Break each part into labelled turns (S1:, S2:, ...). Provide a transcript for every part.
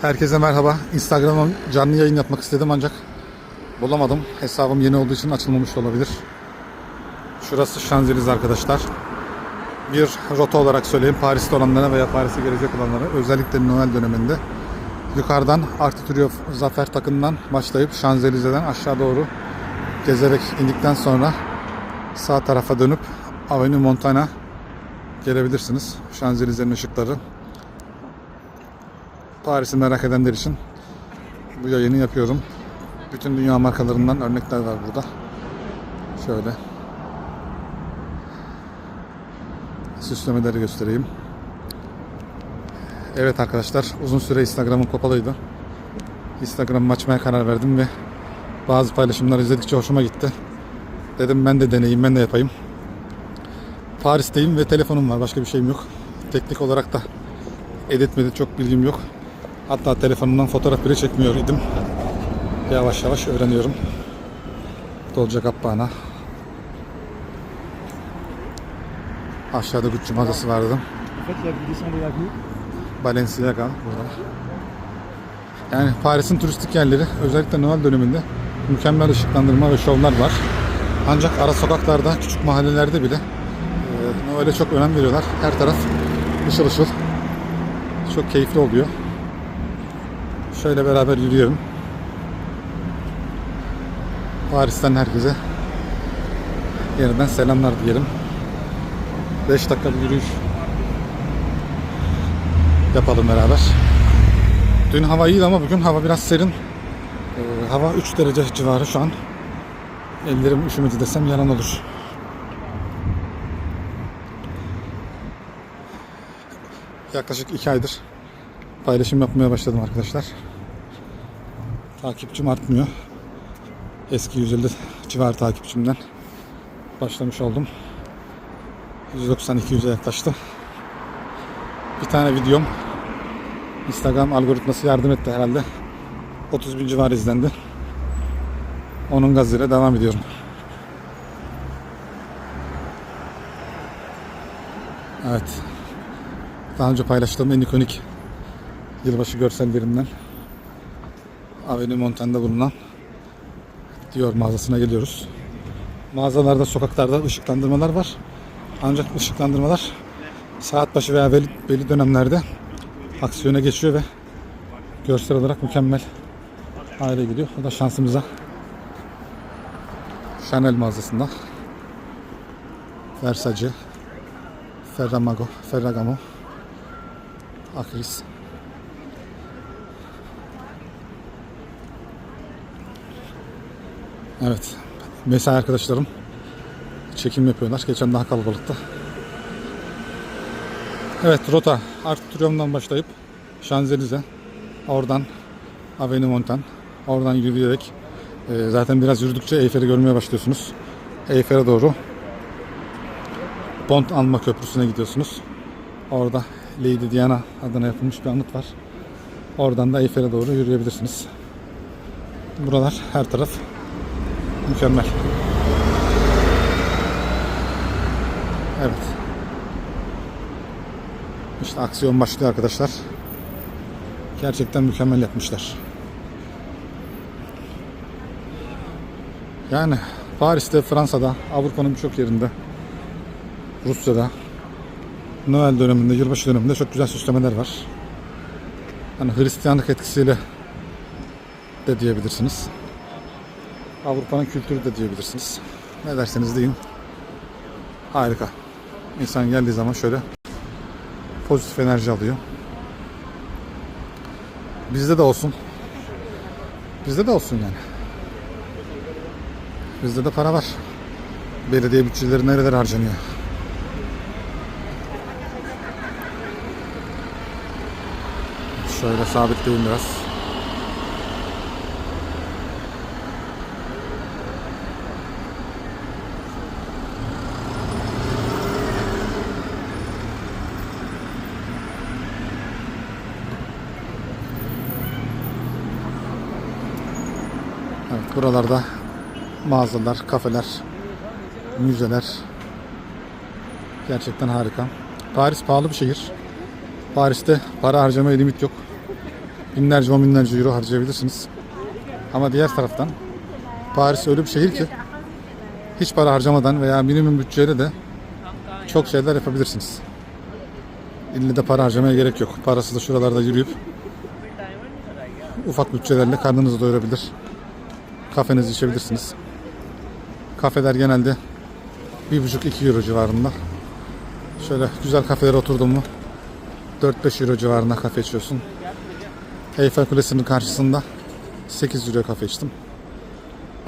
S1: Herkese merhaba. Instagram'a canlı yayın yapmak istedim ancak bulamadım. Hesabım yeni olduğu için açılmamış olabilir. Şurası Şanzelize arkadaşlar. Bir rota olarak söyleyeyim Paris'te olanlara veya Paris'e gelecek olanlara özellikle Noel döneminde yukarıdan Triomphe Zafer Takı'ndan başlayıp Şanzelize'den aşağı doğru gezerek indikten sonra sağ tarafa dönüp Avenue Montana gelebilirsiniz. Şanzelize'nin ışıkları Paris'i merak edenler için bu yayını yapıyorum. Bütün dünya markalarından örnekler var burada. Şöyle. Süslemeleri göstereyim. Evet arkadaşlar uzun süre Instagram'ım kapalıydı. Instagram'ımı açmaya karar verdim ve bazı paylaşımlar izledikçe hoşuma gitti. Dedim ben de deneyeyim, ben de yapayım. Paris'teyim ve telefonum var. Başka bir şeyim yok. Teknik olarak da edit çok bilgim yok. Hatta telefonumdan fotoğraf bile çekmiyor idim. Yavaş yavaş öğreniyorum. Dolce Gabbana. Aşağıda Gucci mağazası vardı. Balenciaga burada. Yani Paris'in turistik yerleri özellikle Noel döneminde mükemmel ışıklandırma ve şovlar var. Ancak ara sokaklarda, küçük mahallelerde bile e, Noel'e çok önem veriyorlar. Her taraf ışıl ışıl. Çok keyifli oluyor. Şöyle beraber yürüyelim. Paris'ten herkese yeniden selamlar diyelim. 5 dakika bir yürüyüş yapalım beraber. Dün hava iyiydi ama bugün hava biraz serin. Ee, hava 3 derece civarı şu an. Ellerim üşümedi desem yalan olur. Yaklaşık 2 aydır paylaşım yapmaya başladım arkadaşlar. Takipçim artmıyor. Eski 150 civarı takipçimden başlamış oldum. 190-200'e yaklaştı. Bir tane videom Instagram algoritması yardım etti herhalde. 30 bin civarı izlendi. Onun gazıyla devam ediyorum. Evet. Daha önce paylaştığım en ikonik yılbaşı görsellerinden Avenue Montaigne'da bulunan Dior mağazasına geliyoruz. Mağazalarda, sokaklarda ışıklandırmalar var. Ancak ışıklandırmalar saat başı veya belli, belli dönemlerde aksiyona geçiyor ve görsel olarak mükemmel hale gidiyor. O da şansımıza Chanel mağazasında Versace Ferramago Ferragamo Akris Evet mesai arkadaşlarım çekim yapıyorlar. Geçen daha kalabalıktı. Evet rota Arturum'dan başlayıp Şanzelize oradan Avenue Montan oradan yürüyerek e, zaten biraz yürüdükçe Eyfel'i görmeye başlıyorsunuz. Eyfel'e doğru Pont Alma Köprüsü'ne gidiyorsunuz. Orada Lady Diana adına yapılmış bir anıt var. Oradan da Eyfel'e doğru yürüyebilirsiniz. Buralar her taraf mükemmel. Evet. İşte aksiyon başlıyor arkadaşlar. Gerçekten mükemmel yapmışlar. Yani Paris'te, Fransa'da, Avrupa'nın birçok yerinde, Rusya'da, Noel döneminde, yılbaşı döneminde çok güzel süslemeler var. Hani Hristiyanlık etkisiyle de diyebilirsiniz. Avrupa'nın kültürü de diyebilirsiniz. Ne derseniz deyin. Harika. İnsan geldiği zaman şöyle pozitif enerji alıyor. Bizde de olsun. Bizde de olsun yani. Bizde de para var. Belediye bütçeleri nerelere harcanıyor? Şöyle sabitleyeyim biraz. Evet, buralarda mağazalar, kafeler, müzeler gerçekten harika. Paris pahalı bir şehir. Paris'te para harcamaya limit yok. binlerce on binlerce euro harcayabilirsiniz. Ama diğer taraftan Paris öyle bir şehir ki hiç para harcamadan veya minimum bütçeyle de çok şeyler yapabilirsiniz. İlle de para harcamaya gerek yok. Parası da şuralarda yürüyüp ufak bütçelerle karnınızı doyurabilir. Kafenizi içebilirsiniz. Kafeler genelde 1,5-2 euro civarında. Şöyle güzel kafelere oturdun mu 4-5 euro civarında kafe içiyorsun. Eyfel Kulesi'nin karşısında 8 euro kafe içtim.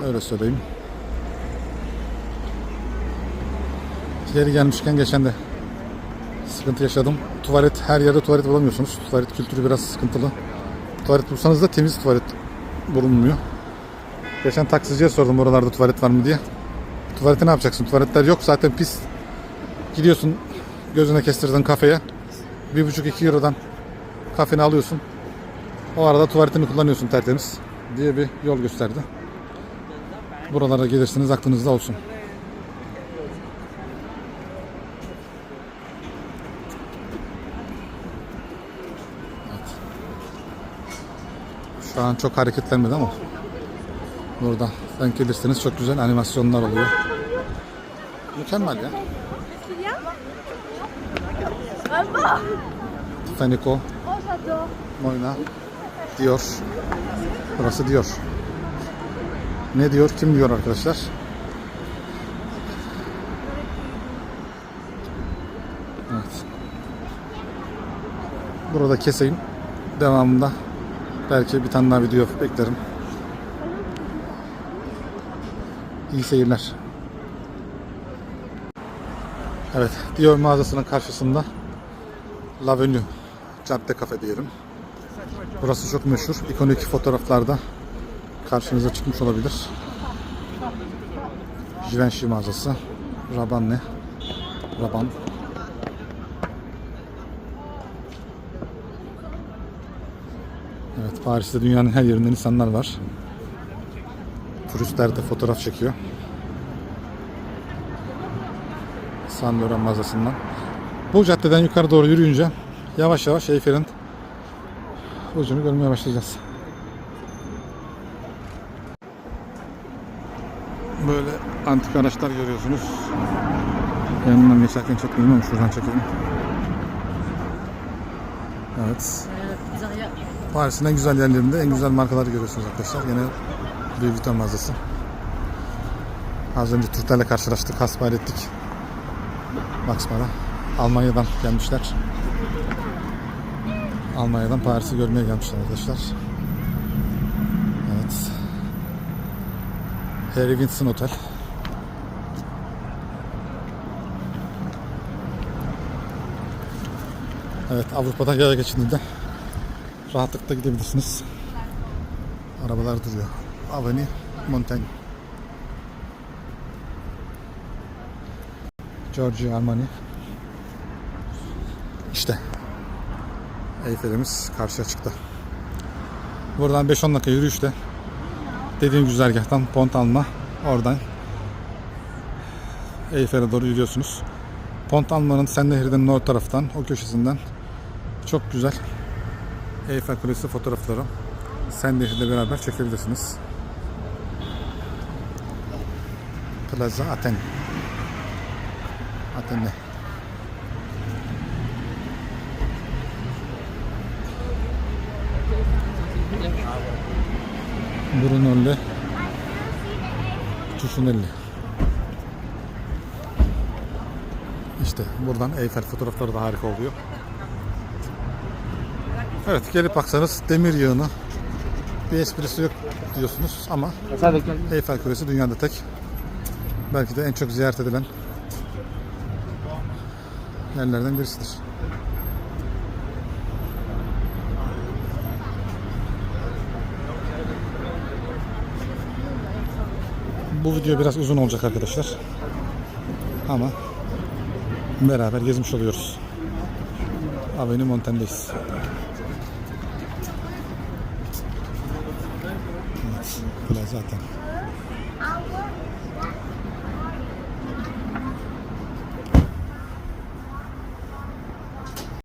S1: Öyle söyleyeyim. Yeri gelmişken geçen de sıkıntı yaşadım. Tuvalet her yerde tuvalet bulamıyorsunuz. Tuvalet kültürü biraz sıkıntılı. Tuvalet bulsanız da temiz tuvalet bulunmuyor. Geçen taksiciye sordum oralarda tuvalet var mı diye. Tuvaleti ne yapacaksın? Tuvaletler yok zaten pis. Gidiyorsun gözüne kestirdin kafeye. 1,5-2 Euro'dan kafeni alıyorsun. O arada tuvaletini kullanıyorsun tertemiz diye bir yol gösterdi. Buralara gelirsiniz aklınızda olsun. Evet. Şu an çok hareketlenmedi ama burada denk gelirseniz çok güzel animasyonlar oluyor. Mükemmel ya.
S2: J'adore.
S1: Moyna, diyor. Burası diyor. Ne diyor? Kim diyor arkadaşlar? Evet. Burada keseyim. Devamında belki bir tane daha video beklerim. İyi seyirler. Evet, Dior mağazasının karşısında L'Avenue Cadde Kafe diyelim. Burası çok meşhur. İkonik fotoğraflarda karşınıza çıkmış olabilir. Givenchy mağazası. Raban ne? Raban. Evet Paris'te dünyanın her yerinden insanlar var. Turistler de fotoğraf çekiyor. Laurent mağazasından. Bu caddeden yukarı doğru yürüyünce yavaş yavaş Eyfel'in ucunu görmeye başlayacağız. Böyle antik araçlar görüyorsunuz. Yanından geçerken çekmeyeyim ama şuradan çekeyim. Evet. Paris'in en güzel yerlerinde en güzel markaları görüyorsunuz arkadaşlar. Yine Louis Vuitton mağazası. Az önce Türklerle karşılaştık, hasbihal ettik. Maxmar'a. Almanya'dan gelmişler. Almanya'dan Paris'i görmeye gelmişler arkadaşlar. Evet. Harry Winston Otel. Evet Avrupa'da yaya geçidinde rahatlıkla gidebilirsiniz. Arabalar duruyor. Avenue Montaigne. Giorgio Armani. İşte Eyfel'imiz karşıya çıktı. Buradan 5-10 dakika yürüyüşte dediğim güzergahtan Pont Alma oradan Eyfel'e doğru yürüyorsunuz. Pont Alma'nın Sen Nehri'nin o taraftan o köşesinden çok güzel Eyfel Kulesi fotoğrafları Sen Nehri'yle beraber çekebilirsiniz. Plaza Aten. Aten'de. Brunelli Cucinelli İşte buradan Eyfel fotoğrafları da harika oluyor. Evet gelip baksanız demir yığını bir esprisi yok diyorsunuz ama Eyfel Kulesi dünyada tek. Belki de en çok ziyaret edilen yerlerden birisidir. Bu video biraz uzun olacak arkadaşlar. Ama beraber gezmiş oluyoruz. Avenue Montaigne'deyiz. Evet, zaten.